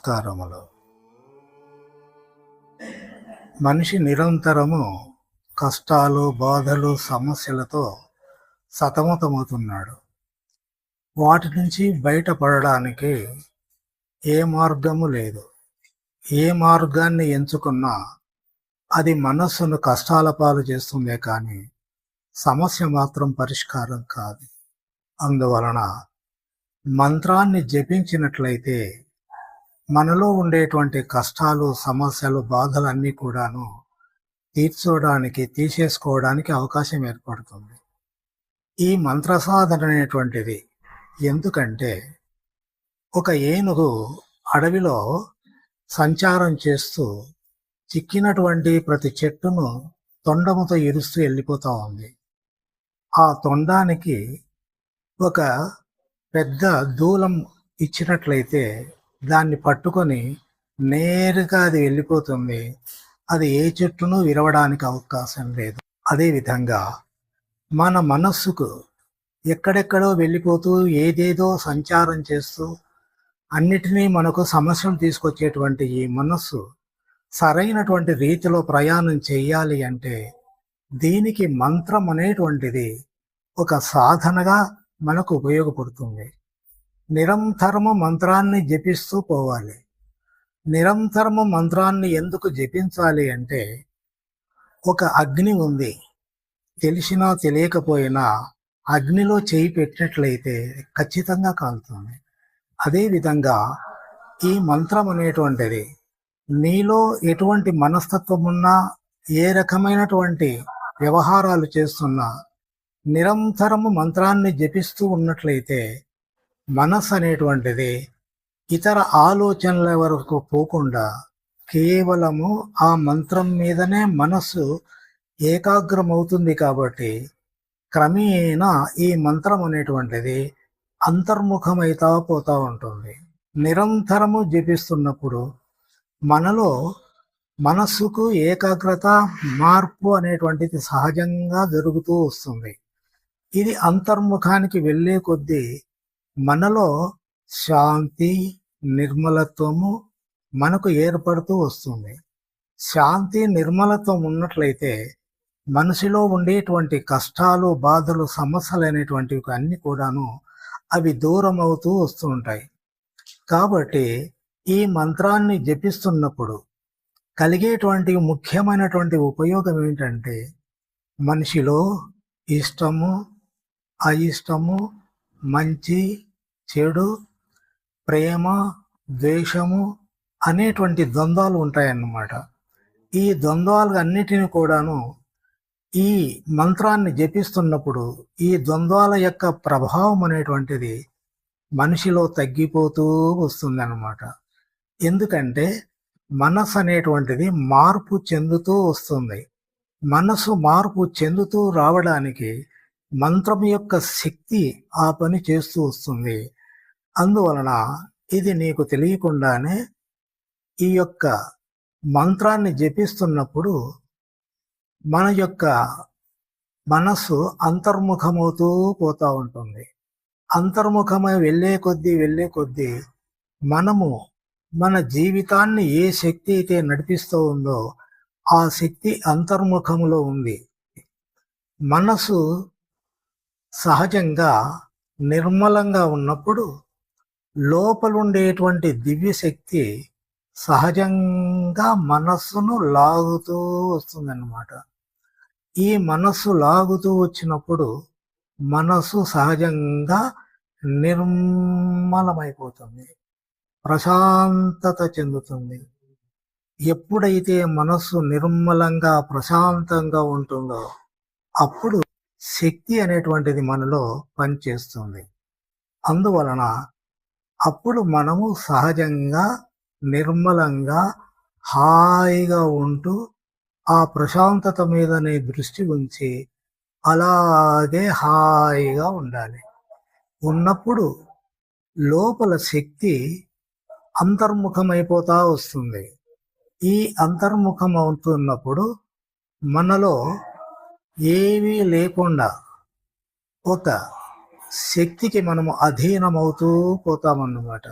నమస్కారములు మనిషి నిరంతరము కష్టాలు బాధలు సమస్యలతో సతమతమవుతున్నాడు. వాటి నుంచి బయటపడడానికి ఏ మార్గము లేదు. ఏ మార్గాన్ని ఎంచుకున్నా అది మనస్సును కష్టాల పాలు చేస్తుందే కానీ సమస్య మాత్రం పరిష్కారం కాదు. అందువలన మంత్రాన్ని జపించినట్లయితే మనలో ఉండేటువంటి కష్టాలు సమస్యలు బాధలన్నీ కూడాను తీర్చోడానికి తీసేసుకోవడానికి అవకాశం ఏర్పడుతుంది. ఈ మంత్ర సాధన అనేటువంటిది ఎందుకంటే ఒక ఏనుగు అడవిలో సంచారం చేస్తూ చిక్కినటువంటి ప్రతి చెట్టును తొండముతో ఇరుస్తూ వెళ్ళిపోతూ ఉంది. ఆ తొండానికి ఒక పెద్ద దూలం ఇచ్చినట్లయితే దాన్ని పట్టుకొని నేరుగా అది వెళ్ళిపోతుంది. అది ఏ చెట్టును విరవడానికి అవకాశం లేదు. అదేవిధంగా మన మనస్సుకు ఎక్కడెక్కడో వెళ్ళిపోతూ ఏదేదో సంచారం చేస్తూ అన్నిటినీ మనకు సమస్యలు తీసుకొచ్చేటువంటి ఈ మనస్సు సరైనటువంటి రీతిలో ప్రయాణం చేయాలి అంటే దీనికి మంత్రం అనేటువంటిది ఒక సాధనగా మనకు ఉపయోగపడుతుంది. నిరంతరము మంత్రాన్ని జపిస్తూ పోవాలి. నిరంతరము మంత్రాన్ని ఎందుకు జపించాలి అంటే ఒక అగ్ని ఉంది. తెలిసినా తెలియకపోయినా అగ్నిలో చేయి పెట్టినట్లయితే ఖచ్చితంగా కాలుతుంది. అదేవిధంగా ఈ మంత్రం అనేటువంటిది నీలో ఎటువంటి మనస్తత్వం ఉన్నా ఏ రకమైనటువంటి వ్యవహారాలు చేస్తున్నా నిరంతరము మంత్రాన్ని జపిస్తూ ఉన్నట్లయితే మనస్సు అనేటువంటిది ఇతర ఆలోచనల వరకు పోకుండా కేవలము ఆ మంత్రం మీదనే మనస్సు ఏకాగ్రమవుతుంది కాబట్టి క్రమేణా ఈ మంత్రం అనేటువంటిది అంతర్ముఖమైతా పోతూ ఉంటుంది. నిరంతరము జపిస్తున్నప్పుడు మనలో మనస్సుకు ఏకాగ్రత మార్పు అనేటువంటిది సహజంగా జరుగుతూ వస్తుంది. ఇది అంతర్ముఖానికి వెళ్ళే కొద్దీ మనలో శాంతి నిర్మలత్వము మనకు ఏర్పడుతూ వస్తుంది. శాంతి నిర్మలత్వం ఉన్నట్లయితే మనిషిలో ఉండేటువంటి కష్టాలు బాధలు సమస్యలు అనేటువంటివి అన్ని కూడాను అవి దూరం అవుతూ వస్తూ ఉంటాయి. కాబట్టి ఈ మంత్రాన్ని జపిస్తున్నప్పుడు కలిగేటువంటి ముఖ్యమైనటువంటి ఉపయోగం ఏంటంటే మనిషిలో ఇష్టము అయిష్టము మంచి చెడు ప్రేమ ద్వేషము అనేటువంటి ద్వంద్వాలు ఉంటాయన్నమాట. ఈ ద్వంద్వాలు అన్నిటిని కూడాను ఈ మంత్రాన్ని జపిస్తున్నప్పుడు ఈ ద్వంద్వాల యొక్క ప్రభావం అనేటువంటిది మనిషిలో తగ్గిపోతూ వస్తుంది అన్నమాట ఎందుకంటే మనసు అనేటువంటిది మార్పు చెందుతూ వస్తుంది. మనసు మార్పు చెందుతూ రావడానికి మంత్రం యొక్క శక్తి ఆ పని చేస్తూ వస్తుంది. అందువలన ఇది నీకు తెలియకుండానే ఈ యొక్క మంత్రాన్ని జపిస్తున్నప్పుడు మన యొక్క మనస్సు అంతర్ముఖమవుతూ పోతూ ఉంటుంది. అంతర్ముఖమై వెళ్ళే కొద్దీ వెళ్ళే కొద్దీ మనము మన జీవితాన్ని ఏ శక్తి అయితే నడిపిస్తూ ఉందో ఆ శక్తి అంతర్ముఖములో ఉంది. మనసు సహజంగా నిర్మలంగా ఉన్నప్పుడు లోపలుండేటువంటి దివ్య శక్తి సహజంగా మనస్సును లాగుతూ వస్తుందన్నమాట. ఈ మనస్సు లాగుతూ వచ్చినప్పుడు మనస్సు సహజంగా నిర్మలమైపోతుంది. ప్రశాంతత చెందుతుంది. ఎప్పుడైతే మనస్సు నిర్మలంగా ప్రశాంతంగా ఉంటుందో అప్పుడు శక్తి అనేటువంటిది మనలో పనిచేస్తుంది. అందువలన అప్పుడు మనము సహజంగా నిర్మలంగా హాయిగా ఉంటూ ఆ ప్రశాంతత మీదనే దృష్టి ఉంచి అలాగే హాయిగా ఉండాలి. ఉన్నప్పుడు లోపల శక్తి అంతర్ముఖమైపోతా వస్తుంది. ఈ అంతర్ముఖం అవుతున్నప్పుడు మనలో ఏమీ లేకుండా ఒక శక్తికి మనము అధీనమవుతూ పోతామన్నమాట.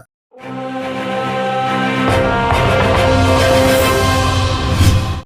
ఆ